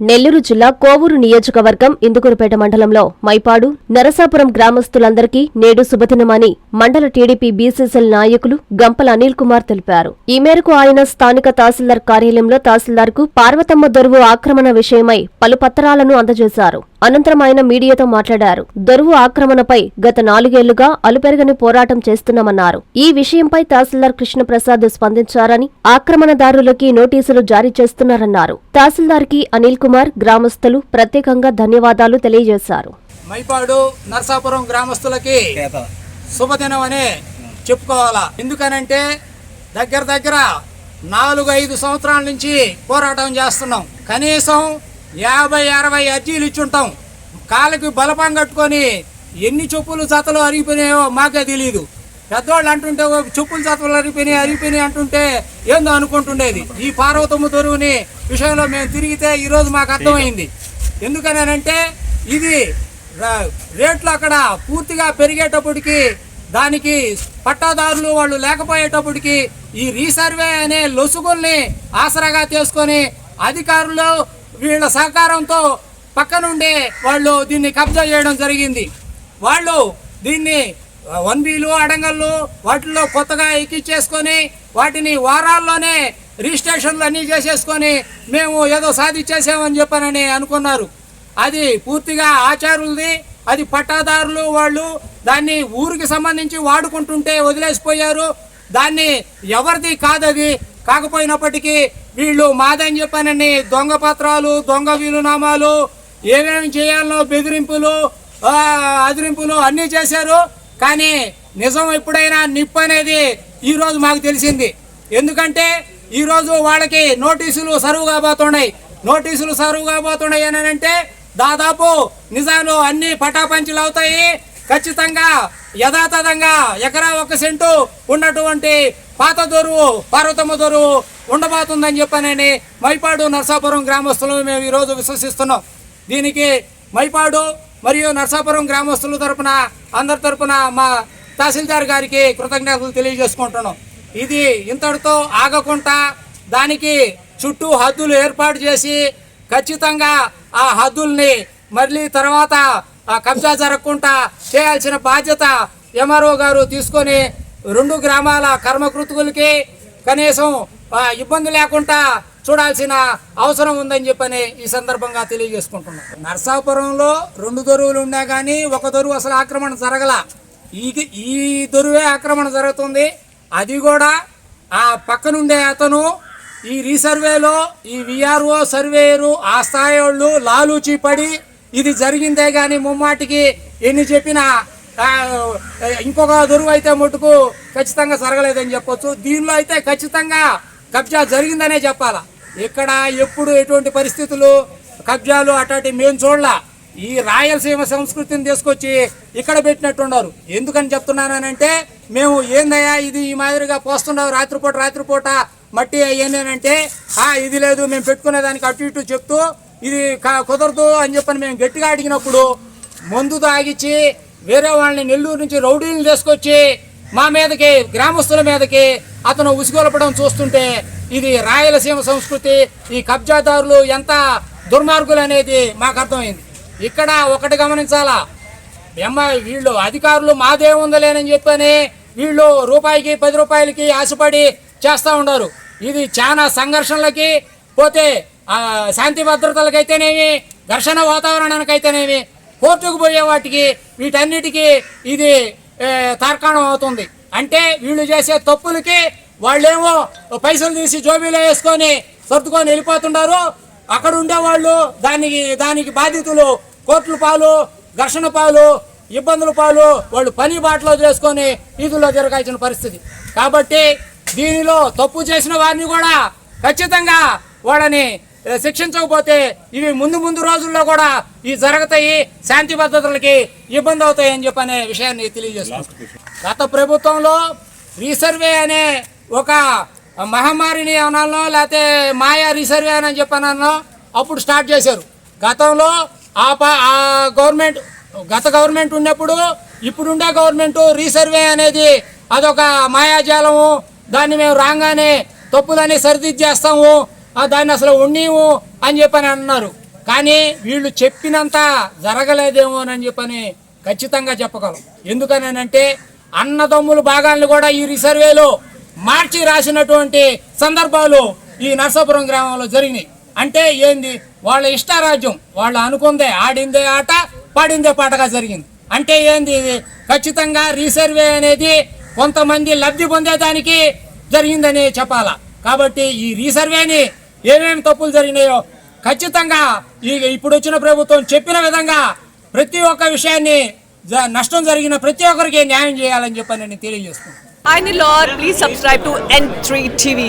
నెల్లూరు జిల్లా కోవూరు నియోజకవర్గం ఇందుకూరుపేట మండలంలో మైపాడు నరసాపురం గ్రామస్తులందరికీ నేడు శుభదినమని మండల టీడీపీ బీసీసీఎల్ నాయకులు గంపల అనిల్ కుమార్ తెలిపారు. ఈ మేరకు ఆయన స్థానిక తహసీల్దార్ కార్యాలయంలో తహసీల్దార్కు పార్వతమ్మ దొరువు ఆక్రమణ విషయమై పలు పత్రాలను అందజేశారు. అనంతరం ఆయన మీడియాతో మాట్లాడారు. దొరువు ఆక్రమణపై గత నాలుగేళ్ళుగా అలుపెరగని పోరాటం చేస్తున్నామన్నారు. ఈ విషయంపై తహసీల్దార్ కృష్ణప్రసాద్ స్పందించారని ఆక్రమణదారులకి నోటీసులు జారీ చేస్తున్నారన్నారు. తహసీల్దార్కి అనిల్ కుమార్ గ్రామస్తులు ప్రత్యేకంగా ధన్యవాదాలు తెలియజేశారు. మైపాడు నరసాపురం గ్రామస్తులకి శుభదినం అనే చెప్పుకోవాలా? ఎందుకనంటే దగ్గర దగ్గర నాలుగు ఐదు సంవత్సరాల నుంచి పోరాటం చేస్తున్నాం. కనీసం యాభై అరవై అర్జీలు ఇచ్చుంటాం. కాళ్ళకి బలపం కట్టుకొని ఎన్ని చెప్పులు జతలు అరిగిపోయినాయో మాకే తెలియదు పెద్దవాళ్ళు అంటుంటే చెప్పులు జతలు అరిగిపోయినాయి అరిగిపోయినాయి అంటుంటే ఏందో అనుకుంటుండేది. ఈ పార్వతమ్మ దొరువుని విషయంలో మేము తిరిగితే ఈరోజు మాకు అర్థమైంది. ఎందుకనంటే ఇది రేట్లు అక్కడ పూర్తిగా పెరిగేటప్పటికి దానికి పట్టాదారులు వాళ్ళు లేకపోయేటప్పటికి ఈ రీసర్వే అనే లొసుగుల్ని ఆసరాగా తీసుకొని అధికారులు వీళ్ళ సహకారంతో పక్కనుండే వాళ్ళు దీన్ని కబ్జా చేయడం జరిగింది. వాళ్ళు దీన్ని వన్ బీలు అడంగళ్ళు వాటిల్లో కొత్తగా ఎక్కిచ్చేసుకొని వాటిని వారాల్లోనే రిజిస్ట్రేషన్లు అన్నీ చేసేసుకొని మేము ఏదో సాధించేసామని చెప్పానని అనుకున్నారు. అది పూర్తిగా ఆచారులది. అది పట్టాదారులు వాళ్ళు దాన్ని ఊరికి సంబంధించి వాడుకుంటుంటే వదిలేసిపోయారు. దాన్ని ఎవరిది కాదది. కాకపోయినప్పటికీ వీళ్ళు మాదని చెప్పానని దొంగ పత్రాలు దొంగ వీలునామాలు ఏమేమి చేయాలనో బెదిరింపులు అదిరింపులు అన్నీ చేశారు. కానీ నిజం ఎప్పుడైనా నిప్పు అనేది ఈరోజు మాకు తెలిసింది. ఎందుకంటే ఈరోజు వాళ్ళకి నోటీసులు సరువు కాబోతున్నాయి నోటీసులు సరువు కాబోతున్నాయి అని అంటే దాదాపు నిజాలు అన్ని పటాపంచులు అవుతాయి. ఖచ్చితంగా యథాతథంగా ఎకరా ఒక సెంటు ఉన్నటువంటి పాత దొరువు పార్వతమ్మ దొరువు ఉండబోతుందని చెప్పనని మైపాడు నరసాపురం గ్రామస్తులు మేము ఈరోజు విశ్వసిస్తున్నాం. దీనికి మైపాడు మరియు నరసాపురం గ్రామస్తుల తరపున అందరి తరపున మా తహసీల్దార్ గారికి కృతజ్ఞతలు తెలియజేసుకుంటున్నాం. ఇది ఇంతటితో ఆగకుండా దానికి చుట్టూ హద్దులు ఏర్పాటు చేసి ఖచ్చితంగా ఆ హద్దుల్ని మళ్ళీ తర్వాత ఆ కబ్జా జరగకుండా చేయాల్సిన బాధ్యత ఎంఆర్ఓ గారు తీసుకొని రెండు గ్రామాల కర్మకృతులకి కనీసం ఇబ్బంది లేకుండా చూడాల్సిన అవసరం ఉందని చెప్పని ఈ సందర్భంగా తెలియజేసుకుంటున్నాం. నర్సాపురంలో రెండు దొరువులు ఉన్నా కానీ ఒక దొరువు అసలు ఆక్రమణ జరగల. ఈ ఈ దొరువే ఆక్రమణ జరుగుతుంది. అది కూడా ఆ పక్కనుండే అతను ఈ రీసర్వేలో ఈ విఆర్ఓ సర్వేయరు ఆ స్థాయి వాళ్ళు లాలూచి పడి ఇది జరిగిందే కానీ ముమ్మాటికి ఎన్ని చెప్పినా ఇంకొక దొరువు అయితే మటుకు ఖచ్చితంగా జరగలేదని చెప్పొచ్చు. దీనిలో అయితే ఖచ్చితంగా కబ్జా జరిగిందనే చెప్పాలా? ఇక్కడ ఎప్పుడు ఎటువంటి పరిస్థితులు? కబ్జాలు అట్లాంటి మేము చూడలా. ఈ రాయలసీమ సంస్కృతిని తీసుకొచ్చి ఇక్కడ పెట్టినట్టున్నారు. ఎందుకని చెప్తున్నానంటే మేము ఏందయ్యా ఇది ఈ మాదిరిగా పోస్తున్నావు రాత్రిపూట రాత్రిపూట మట్టి అయ్యేనంటే ఆ ఇది లేదు మేము పెట్టుకునే దానికి అటు ఇటు చెప్తూ ఇది కుదరదు అని చెప్పని మేము గట్టిగా అడిగినప్పుడు మందు తాగిచ్చి వేరే వాళ్ళని నెల్లూరు నుంచి రౌడీలు తీసుకొచ్చి మా మీదకి గ్రామస్తుల మీదకి అతను ఉసిగొలపడం చూస్తుంటే ఇది రాయలసీమ సంస్కృతి ఈ కబ్జాదారులు ఎంత దుర్మార్గులు అనేది మాకు అర్థమైంది. ఇక్కడ ఒకటి గమనించాలా? ఎమ్మ వీళ్ళు అధికారులు మాదే ఉందలేనని చెప్పని వీళ్ళు రూపాయికి పది రూపాయలకి ఆశపడి చేస్తూ ఉన్నారు ఇది చాలా సంఘర్షణలకి పోతే శాంతి భద్రతలకైతేనేమి ఘర్షణ వాతావరణానికైతేనేమి కోర్టుకు పోయే వాటికి వీటన్నిటికీ ఇది తార్కాణం అవుతుంది. అంటే వీళ్ళు చేసే తప్పులకి వాళ్ళేమో పైసలు తీసి జోబీలో వేసుకొని సర్దుకొని వెళ్ళిపోతుంటారు అక్కడ ఉండేవాళ్ళు దానికి దానికి బాధితులు కోర్టుల పాలు ఘర్షణ పాలు ఇబ్బందుల పాలు వాళ్ళు పని బాటలో చేసుకొని వీధుల్లో జరగాల్సిన పరిస్థితి. కాబట్టి దీనిలో తప్పు చేసిన వారిని కూడా ఖచ్చితంగా వాళ్ళని శిక్షించకపోతే ఇవి ముందు ముందు రోజుల్లో కూడా ఇవి జరుగుతాయి శాంతి భద్రతలకి ఇబ్బంది అవుతాయి అని చెప్పనే విషయాన్ని తెలియజేస్తున్నాం. గత ప్రభుత్వంలో రీసర్వే అనే ఒక మహమ్మారిని అనాలనో లేకపోతే మాయా రీసర్వే అని చెప్పనో అప్పుడు స్టార్ట్ చేశారు. గతంలో ఆ ఆ గవర్నమెంట్ గత గవర్నమెంట్ ఉన్నప్పుడు ఇప్పుడుండే గవర్నమెంట్ రీసర్వే అనేది అదొక మాయాజాలము. దాన్ని మేము రాగానే తప్పులని సరిదిద్దేస్తాము. దాన్ని అసలు ఉన్నీము అని చెప్పని అన్నారు. కానీ వీళ్ళు చెప్పినంత జరగలేదేమో అని చెప్పని ఖచ్చితంగా చెప్పగలం. ఎందుకనంటే అన్నదమ్ముల భాగాలను కూడా ఈ రిసర్వేలో మార్చి రాసినటువంటి సందర్భాలు ఈ నరసాపురం గ్రామంలో జరిగినాయి. అంటే ఏంది? వాళ్ళ ఇష్టారాజ్యం వాళ్ళు అనుకుందే ఆడిందే ఆట పాడిందే పాటగా జరిగింది. అంటే ఏంది ఇది? ఖచ్చితంగా రీసర్వే అనేది కొంతమంది లబ్ధి పొందేదానికి జరిగిందని చెప్పాలా. కాబట్టి ఈ రీసర్వేని ఏమేమి తప్పులు జరిగినాయో ఖచ్చితంగా ఈ ఇప్పుడు వచ్చిన ప్రభుత్వం చెప్పిన విధంగా ప్రతి ఒక్క విషయాన్ని జ- నష్టం జరిగిన ప్రతి ఒక్కరికి న్యాయం చేయాలని చెప్పని నేను తెలియజేస్తున్నాను. Hi Lord, please subscribe to N3 TV